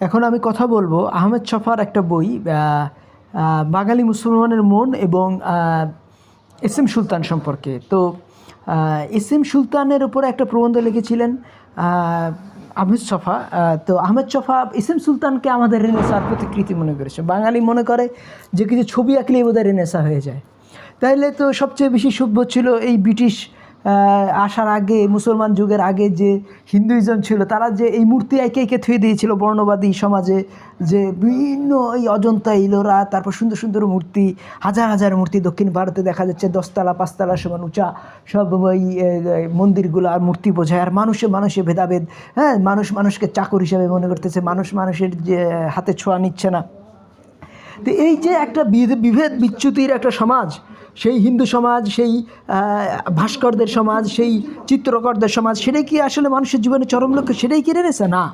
এখন আমি কথা বলব আহমেদ ছফার একটা বই বাঙালি মুসলমানের মন এবং এস এম সুলতান সম্পর্কে। তো এস এম সুলতানের উপরে একটা প্রবন্ধ লিখেছিলেন আহমেদ ছফা তো আহমেদ ছফা এস এম সুলতানকে আমাদের রেনেসার প্রতিকৃতি মনে করেছে। বাঙালি মনে করে যে কিছু ছবি আঁকলেই বোধহয় রেনেসা হয়ে যায়। তাইলে তো সবচেয়ে বেশি সভ্য ছিল এই ব্রিটিশ আসার আগে, মুসলমান যুগের আগে যে হিন্দুইজম ছিল, তারা যে এই মূর্তি একে একে থুয়ে দিয়েছিল বর্ণবাদী সমাজে, যে বিভিন্ন এই অজন্তা ইলোরা, তারপর সুন্দর সুন্দর মূর্তি, হাজার হাজার মূর্তি দক্ষিণ ভারতে দেখা যাচ্ছে, দশতলা, পাঁচতলা, সমান উঁচা, সব ওই মন্দিরগুলো আর মূর্তি বোঝায়। আর মানুষে মানুষে ভেদাভেদ হ্যাঁ মানুষ মানুষকে চাকর হিসাবে মনে করতেছে, মানুষ মানুষের যে হাতে ছোঁয়া নিচ্ছে না। তো এই যে একটা বিভেদ, বিচ্যুতির একটা সমাজ সেই হিন্দু সমাজ, সেই ভাস্করদের সমাজ, সেই চিত্রকরদের সমাজ, সেটাই কি আসলে মানুষের জীবনে চরম লক্ষ্য? সেটাই কি রেনেসা? না।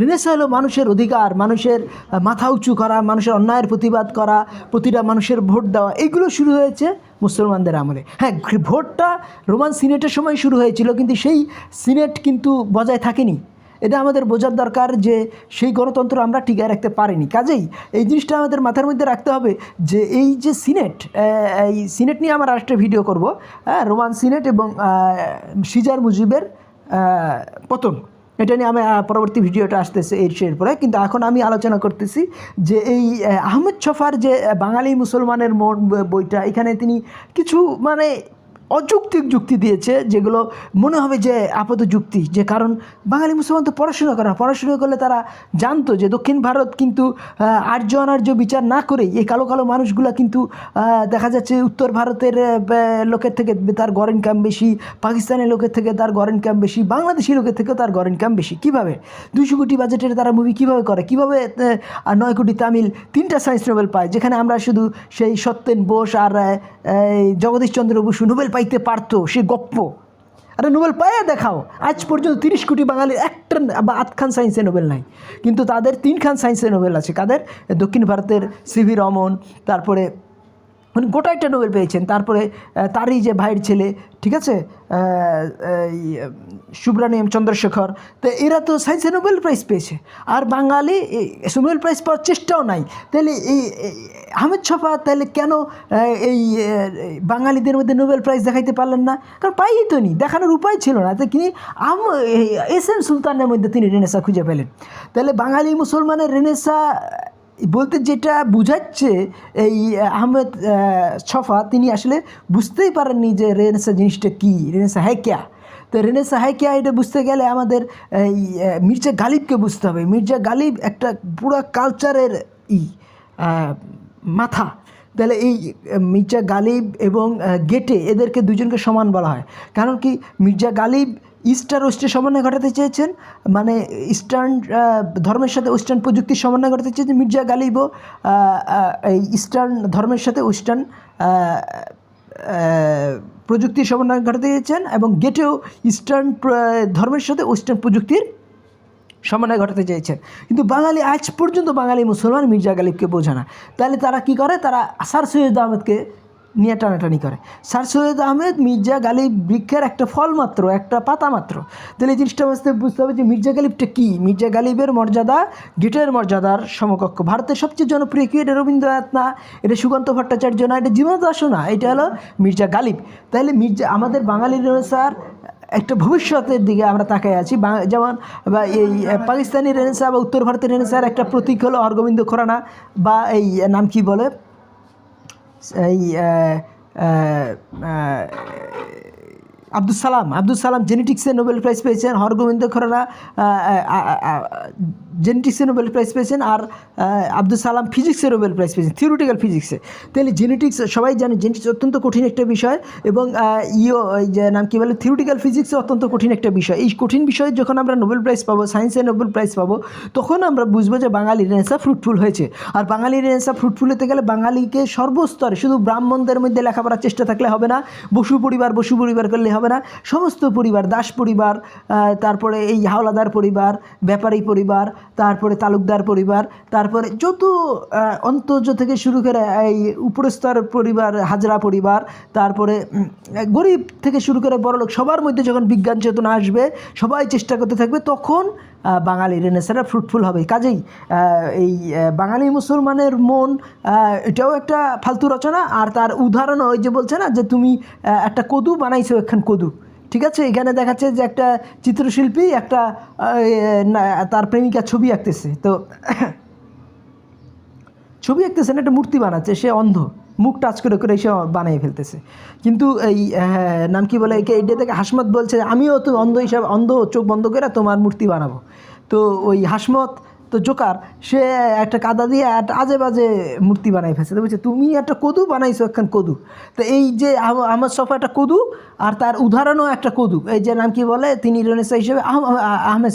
রেনেসা হলো মানুষের অধিকার, মানুষের মাথা উঁচু করা, মানুষের অন্যায়ের প্রতিবাদ করা, প্রতিটা মানুষের ভোট দেওয়া। এইগুলো শুরু হয়েছে মুসলমানদের আমলে। হ্যাঁ ভোটটা রোমান সিনেটের সময় শুরু হয়েছিল, কিন্তু সেই সিনেট কিন্তু বজায় থাকেনি। এটা আমাদের বোঝার দরকার যে সেই গণতন্ত্র আমরা টিকায় রাখতে পারিনি। কাজেই এই জিনিসটা আমাদের মাথার মধ্যে রাখতে হবে যে এই যে সিনেট এই সিনেট নিয়ে আমার আরেকটা ভিডিও করব হ্যাঁ রোমান সিনেট এবং সিজার মুজিবের পতন। এটা নিয়ে আমি পরবর্তী ভিডিওটা আসতেছে এর শের পরে। কিন্তু এখন আমি আলোচনা করতেছি যে এই আহমেদ ছফার যে বাঙালি মুসলমানের মন, বইটা, এখানে তিনি কিছু মানে অযৌক্তিক যুক্তি দিয়েছে যেগুলো মনে হবে যে আপাত যুক্তি যে কারণ বাঙালি মুসলমান তো পড়াশোনা করে। পড়াশোনা করলে তারা জানতো যে দক্ষিণ ভারত কিন্তু আর্য অনার্য বিচার না করেই এই কালো কালো মানুষগুলো কিন্তু দেখা যাচ্ছে উত্তর ভারতের লোকের থেকে তার গড় ইনকাম বেশি পাকিস্তানের লোকের থেকে তার গড় ইনকাম বেশি বাংলাদেশি লোকের থেকে তার গড় ইনকাম বেশি। কীভাবে? দুইশো কোটি বাজেটের তারা মুভি কীভাবে করে? কীভাবে নয় কোটি তামিল তিনটা সায়েন্স নোবেল পায় যেখানে আমরা শুধু সেই সত্যেন বোস আর আহ, এই জগদীশচন্দ্র বসু নোবেল পাইতে পারতো, সে গপ্প। আরে নোবেল পায়ে দেখাও, আজ পর্যন্ত তিরিশ কোটি বাঙালির একটা বা আটখান সায়েন্সে নোবেল নাই। কিন্তু তাদের তিনখান সায়েন্সে নোবেল আছে। কাদের? দক্ষিণ ভারতের সিভি রমন, তারপরে উনি গোটা একটা নোবেল পেয়েছেন। তারপরে তারই যে ভাইয়ের ছেলে ঠিক আছে? এই, চন্দ্রশেখর তো এরা তো সায়েন্সে নোবেল প্রাইজ পেয়েছে। আর বাঙালি নোবেল প্রাইজ পাওয়ার চেষ্টাও নাই। তাহলে এই এই আহমেদ ছফা তাহলে কেন এই বাঙালিদের মধ্যে নোবেল প্রাইজ দেখাইতে পারলেন না? কারণ পাইই তো নি দেখানোর উপায় ছিল না। তো তিনি আম এস এম সুলতানের মধ্যে তিনি রেনেসা খুঁজে পেলেন। তাহলে বাঙালি মুসলমানের রেনেসা বলতে যেটা বুঝাচ্ছে এই আহমেদ ছফা, তিনি আসলে বুঝতেই পারেননি যে রেনেসা জিনিসটা কী, রেনেসা হ্যাঁ ক্যা? তো রেনেসা হ্যাঁ এটা বুঝতে গেলে আমাদের এই মির্জা গালিবকে বুঝতে হবে। মির্জা গালিব একটা পুরো কালচারের ই মাথা। তাহলে এই মির্জা গালিব এবং গেটে এদেরকে দুজনকে সমান বলা হয়। কারণ কি মির্জা গালিব ইস্ট আর ওয়েস্টের সমন্বয় ঘটাতে চেয়েছেন মানে ইস্টার্ন ধর্মের সাথে ওয়েস্টার্ন প্রযুক্তির সমন্বয় ঘটাতে চেয়েছেন মির্জা গালিবও এই ইস্টার্ন ধর্মের সাথে ওয়েস্টার্ন প্রযুক্তির সমন্বয় ঘটাতে চেয়েছেন এবং গেটেও ইস্টার্ন ধর্মের সাথে ওয়েস্টার্ন প্রযুক্তির সমন্বয় ঘটাতে চেয়েছেন কিন্তু বাঙালি আজ পর্যন্ত বাঙালি মুসলমান মির্জা গালিবকে বোঝে না। তাহলে তারা কি করে? তারা স্যার সৈয়দ আহমেদকে নিয়ে টানাটানি করে। স্যার সৈয়দ আহমেদ মির্জা গালিব বৃক্ষের একটা ফল মাত্র, একটা পাতা মাত্র। তাহলে এই জিনিসটা বুঝতে বুঝতে হবে যে মির্জা গালিবটা কী? মির্জা গালিবের মর্যাদা গিটারের মর্যাদার সমকক্ষ। ভারতের সবচেয়ে জনপ্রিয় কি? এটা রবীন্দ্রনাথ না? এটা সুকান্ত ভট্টাচার্য না? এটা জীবন দাসও না? এটা হলো মির্জা গালিব। তাহলে মির্জা, আমাদের বাঙালির স্যার একটা ভবিষ্যতের দিকে আমরা তাকাই আছি। যেমন এই পাকিস্তানি রেনেসা বা উত্তর ভারতের রেনেসার একটা প্রতীক হলো অরগোবিন্দ খোরানা বা এই নাম কি বলে? এই আব্দুল সালাম। আব্দুল সালাম জেনেটিক্সে নোবেল প্রাইজ পেয়েছেন, হরগোবিন্দ খোরানা জেনেটিক্সে নোবেল প্রাইজ পেয়েছেন আর আব্দুল সালাম ফিজিক্সে নোবেল প্রাইজ পেয়েছেন থিওরিটিক্যাল ফিজিক্সে তাহলে জেনেটিক্স সবাই জানে জেনেটিক্স অত্যন্ত কঠিন একটা বিষয় এবং ইও যে নাম কি বলে থিওরিটিক্যাল ফিজিক্সে অত্যন্ত কঠিন একটা বিষয়। এই কঠিন বিষয়ে যখন আমরা নোবেল প্রাইজ পাবো সায়েন্সে নোবেল প্রাইজ পাবো, তখন আমরা বুঝব যে বাঙালি রেনেসা ফ্রুটফুল হয়েছে। আর বাঙালি রেনেসা ফ্রুটফুল হতে গেলে বাঙালিকে সর্বস্তরে, শুধু ব্রাহ্মণদের মধ্যে লেখাপড়ার চেষ্টা থাকলে হবে না, বসু পরিবার বসু পরিবার করলে হবে না। সমস্ত পরিবার, দাস পরিবার তারপরে এই হাওলাদার পরিবার, ব্যাপারী পরিবার, তারপরে তালুকদার পরিবার, তারপরে যত অন্তর্য থেকে শুরু করে এই উপরস্তর পরিবার, হাজরা পরিবার, তারপরে গরিব থেকে শুরু করে বড়লোক, সবার মধ্যে যখন বিজ্ঞান চেতনা আসবে, সবাই চেষ্টা করতে থাকবে, তখন বাঙালি রেনেসাটা ফ্রুটফুল হবে। কাজেই এই বাঙালি মুসলমানের মন এটাও একটা ফালতু রচনা। আর তার উদাহরণ ওই যে বলছে না, যে তুমি একটা কদু বানাইছো একখান কদু। ঠিক আছে? এখানে দেখাচ্ছে যে একটা চিত্রশিল্পী একটা তার প্রেমিকা ছবি আঁকতেছে। তো, ছবি আঁকতেছে না, একটা মূর্তি বানাচ্ছে, সে অন্ধ। মুখ টাচ করে করে সে বানিয়ে ফেলতেছে। কিন্তু এই নাম কি বলে একে? এটা থেকে হাসমত বলছে, আমিও তো অন্ধ হিসাবে, অন্ধ চোখ বন্ধ করে তোমার মূর্তি বানাবো। তো ওই হাসমত তো জোকার, সে একটা কাদা দিয়ে একটা আজে বাজে মূর্তি বানাই ফেলছে। তো বলছে, তুমি একটা কদু বানাইছো একখান কদু? তো এই যে আহমদ সফা একটা কদু আর তার উদাহরণও একটা কদু। এই যে নাম কি বলে? তিনি রেনেসা হিসেবে আহ- আহ- আহমেদ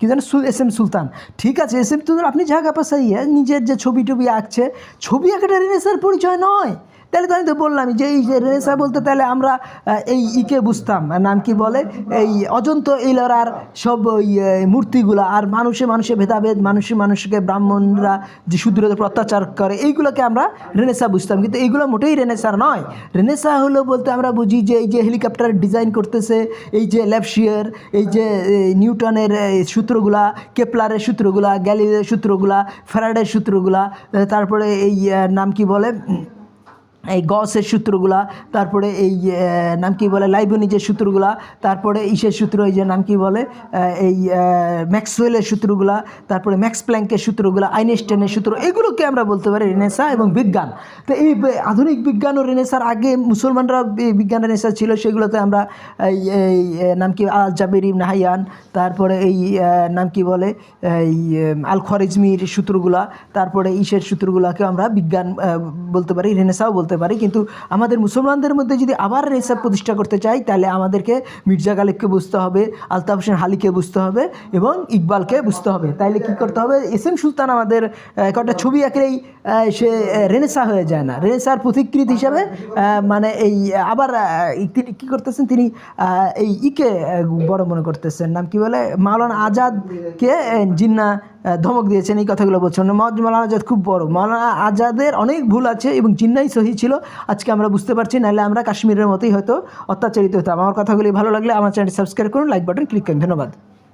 কি জানেন সুল এস এম সুলতান। ঠিক আছে, এস এম সুলতান, আপনি জায়গা পাশাই নিজের যে ছবি টবি আঁকছে, ছবি আঁকাটা রেনেসার পরিচয় নয়। তাহলে তো আমি তো বললাম যে এই রেনেসা বলতে তাহলে আমরা এই ইকে বুঝতাম। নাম কি বলে? এই অজন্ত ইলরার সব ওই মূর্তিগুলা। আর মানুষে মানুষে ভেদাভেদ, মানুষে মানুষকে ব্রাহ্মণরা যে শূদ্রদের অত্যাচার করে, এইগুলোকে আমরা রেনেসা বুঝতাম। কিন্তু এইগুলো মোটেই রেনেসার নয়। রেনেসা হলো বলতে আমরা বুঝি যে এই যে হেলিকপ্টার ডিজাইন করতেছে, এই যে ল্যাপশিয়ার, এই যে নিউটনের সূত্রগুলা, কেপলারের সূত্রগুলা, গ্যালিলের সূত্রগুলা, ফ্যারাডের সূত্রগুলা, তারপরে এই নাম কি বলে? এই গসের সূত্রগুলা, তারপরে এই নাম কি বলে, লাইবনিজের সূত্রগুলা, তারপরে ইসের সূত্র, এই যে নাম কি বলে এই ম্যাক্সওয়েলের সূত্রগুলা, তারপরে ম্যাক্স প্ল্যাঙ্কের সূত্রগুলা, আইনস্টাইনের সূত্র, এগুলোকে আমরা বলতে পারি রেনেসা এবং বিজ্ঞান। তো এই আধুনিক বিজ্ঞান ও রেনেসার আগে মুসলমানরা বিজ্ঞান রেনেসা ছিল, সেগুলোতে আমরা এই নাম কি, আল জাবির ইবনে হাইয়ান তারপরে এই নাম কি বলে, এই আল খরিজমির সূত্রগুলা, তারপরে ইসের সূত্রগুলাকে আমরা বিজ্ঞান বলতে পারি, রেনেসাও বলতে পারি। কিন্তু আমাদের মুসলমানদের মধ্যে যদি আবার রেনেসা প্রতিষ্ঠা করতে চাই, তাহলে আমাদেরকে মির্জা গালিবকে বুঝতে হবে, আলতাফ হোসেন হালিকে বুঝতে হবে এবং ইকবালকে বুঝতে হবে। তাইলে কি করতে হবে? এস এম সুলতান আমাদের কটা ছবি আঁকলেই সে রেনেসা হয়ে যায় না। রেনেসার পথিকৃত হিসাবে মানে এই আবার তিনি কী করতেছেন? তিনি এই ইকে বড় মনে করতেছেন। নাম কি বলে? মাওলানা আজাদকে জিন্না ধমক দিয়েছেন, এই কথাগুলো বলছেন। মা- মৌলানা আজাদ খুব বড়। মৌলানা আজাদের অনেক ভুল আছে এবং চিন্নাই সহি ছিল। আজকে আমরা বুঝতে পারছি, নাহলে আমরা কাশ্মীরের মতোই হয়তো অত্যাচারিত হতাম। আমার কথাগুলি ভালো লাগলে আমার চ্যানেলটি সাবস্ক্রাইব করুন, লাইক বাটন, ক্লিক করুন। ধন্যবাদ।